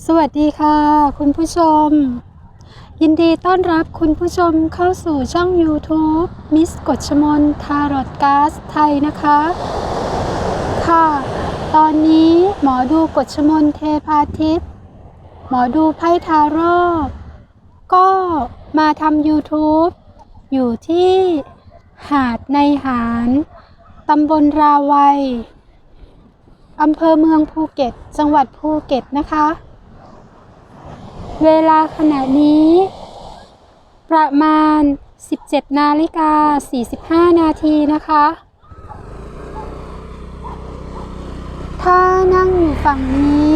สวัสดีค่ะ คุณผู้ชม ยินดีต้อนรับคุณผู้ชมเข้าสู่ช่อง YouTube มิสกฎชมนทารอดกาซไทยนะคะ ค่ะ ตอนนี้หมอดูกฎชมนเทพาทิพย์หมอดูไพ่ทาโร่ก็มาทำ YouTube อยู่ที่หาดในหารตำบลราวัยอำเภอเมืองภูเก็ต จังหวัดภูเก็ตนะคะ เวลาขณะนี้ ประมาณ 17 นาฬิกา 45 นาทีนะคะ ถ้านั่งอยู่ฝั่งนี้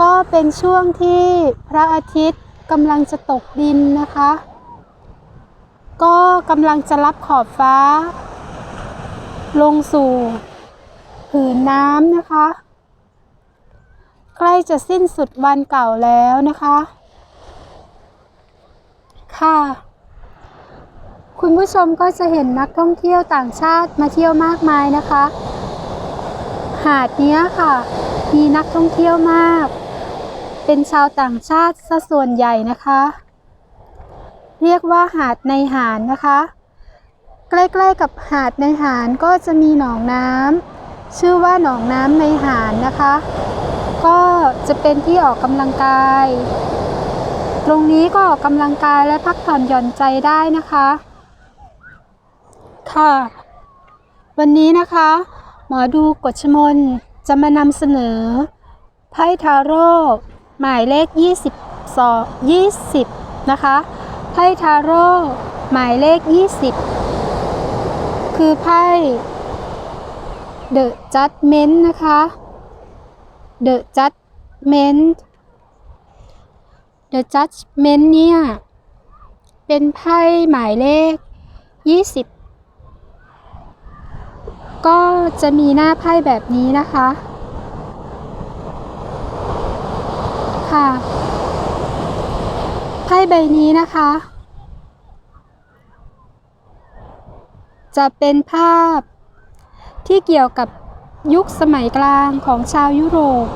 ก็เป็นช่วงที่พระอาทิตย์กำลังจะตกดินนะคะ ก็กำลังจะรับขอบฟ้า ลงสู่ผืนน้ำนะคะ ใกล้จะสิ้นสุดวันเก่าแล้วนะคะ ค่ะ คุณผู้ชมก็จะเห็นนักท่องเที่ยวต่างชาติมาเที่ยวมากมายนะคะ หาดนี้ค่ะ มีนักท่องเที่ยวมาก เป็นชาวต่างชาติซะส่วนใหญ่นะคะ เรียกว่าหาดในหารนะคะ ใกล้ๆกับหาดในหารก็จะมีหนองน้ำชื่อว่าหนองน้ำในหารนะคะ ก็จะเป็นที่ออกกำลังกาย ตรงนี้ก็ออกกำลังกายและพักผ่อนหย่อนใจได้นะคะ ค่ะ วันนี้นะคะ หมอดูกฎชมนจะมานำเสนอไพ่ทาโร่หมายเลข 22 20 นะคะไพ่ทาโร่หมายเลข 20 คือไพ่ The Judgment นะคะ The Judgment The Judgment เนี่ย เป็นไพ่หมายเลข 20 ก็จะมีหน้าไพ่แบบนี้นะคะ ค่ะ ไพ่ใบนี้นะคะ จะเป็นภาพที่เกี่ยวกับยุคสมัยกลางของชาวยุโรป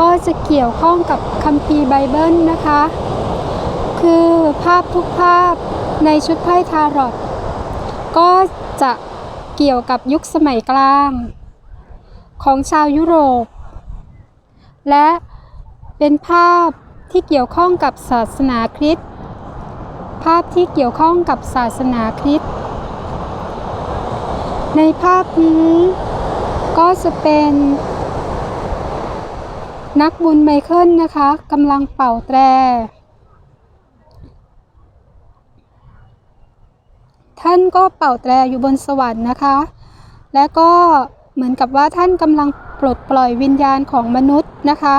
ก็จะเกี่ยวข้องกับคัมภีร์ไบเบิลนะคะ คือภาพทุกภาพในชุดไพ่ทารอตก็จะเกี่ยวกับยุคสมัยกลาง ของชาวยุโรป และเป็นภาพที่เกี่ยวข้องกับศาสนาคริสต์ภาพที่เกี่ยวข้องกับศาสนาคริสต์ในภาพนี้ก็จะเป็น นักบุญไมเคิลนะคะกำลังเป่าแตร ท่านก็เป่าแตรอยู่บนสวรรค์นะคะ และก็เหมือนกับว่าท่านกำลังปลดปล่อยวิญญาณของมนุษย์นะคะ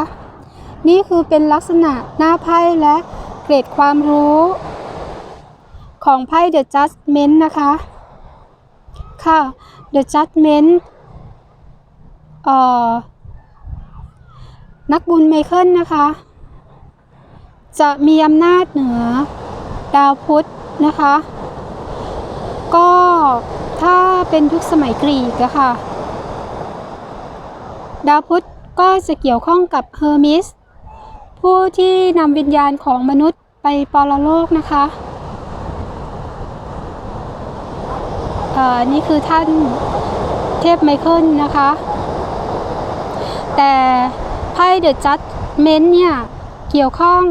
นี่คือเป็นลักษณะหน้าไพ่และเกรดความรู้ ของไพ่ The Judgment นะคะ ค่ะ The Judgment เอ่อ นักบุญไมเคิลนะคะ จะมีอำนาจเหนือดาวพุธนะคะ ก็ถ้าเป็นยุคสมัยกรีกอะค่ะ ดาวพุธก็จะเกี่ยวข้องกับเฮอร์มิสผู้ที่นำวิญญาณของมนุษย์ไปปรโลกนะคะอ่อนี่คือท่านเทพไมเคิลนะคะ แต่ ไพ่เดอะจัดเมนเนี่ย เกี่ยวข้อง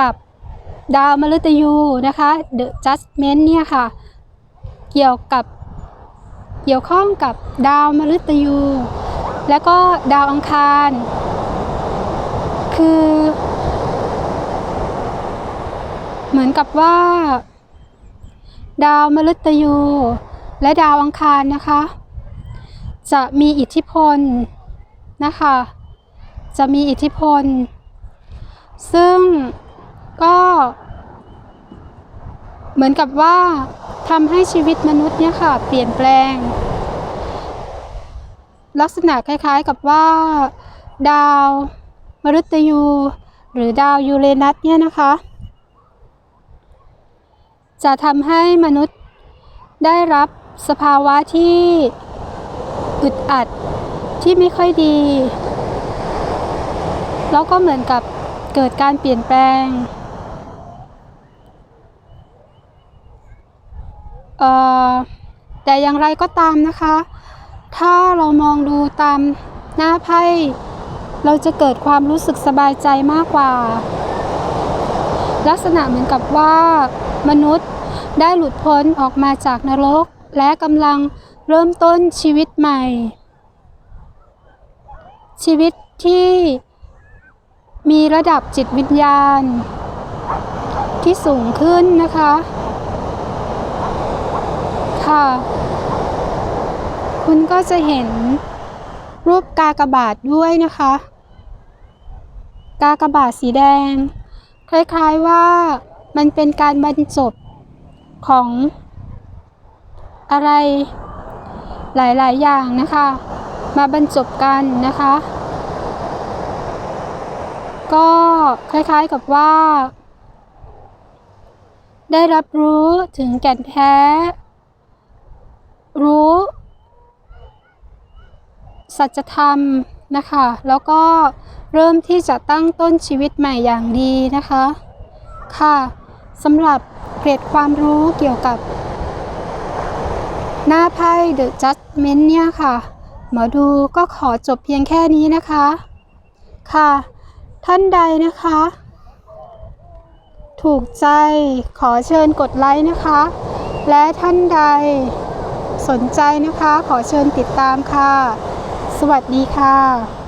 กับดาวมฤตยูนะคะเดอะจัดเมนเนี่ยค่ะ เกี่ยวกับเกี่ยวข้องกับดาวมฤตยู และก็ดาวอังคาร คือ เหมือนกับว่า ดาวมฤตยู และดาวอังคารนะคะ จะมีอิทธิพลนะคะ จะมีอิทธิพล ซึ่งก็เหมือนกับว่าทำให้ชีวิตมนุษย์เนี่ยค่ะ เปลี่ยนแปลง ลักษณะคล้ายๆกับว่า ดาวมฤตยู หรือดาวยูเรนัสเนี่ยนะคะ จะทำให้มนุษย์ได้รับสภาวะที่อึดอัดที่ไม่ค่อยดี แล้วก็เหมือนกับเกิดการเปลี่ยนแปลงแต่อย่างไรก็ตามนะคะ ถ้าเรามองดูตามหน้าไพ่เราจะเกิดความรู้สึกสบายใจมากกว่า ลักษณะเหมือนกับว่ามนุษย์ได้หลุดพ้นออกมาจากนรก และกำลังเริ่มต้นชีวิตใหม่ ชีวิตที่ มีระดับจิตวิญญาณ ที่สูงขึ้นนะคะ ค่ะ คุณก็จะเห็นรูปกากบาทด้วยนะคะ กากบาทสีแดง คล้ายๆว่ามันเป็นการบรรจบของอะไรหลายๆ อย่างนะคะ มาบรรจบกันนะคะ ก็คล้ายๆกับว่า ได้รับรู้ถึงแก่นแท้ รู้ สัจธรรมนะคะ แล้วก็เริ่มที่จะตั้งต้นชีวิตใหม่อย่างดีนะคะ ค่ะสำหรับเกรดความรู้เกี่ยวกับ หน้าไพ่ The Judgment เนี่ยค่ะ หมอดูก็ขอจบเพียงแค่นี้นะคะ ค่ะ ท่านใดนะคะ ถูกใจขอเชิญกดไลค์นะคะ และท่านใดสนใจนะคะ ขอเชิญติดตามค่ะ สวัสดีค่ะ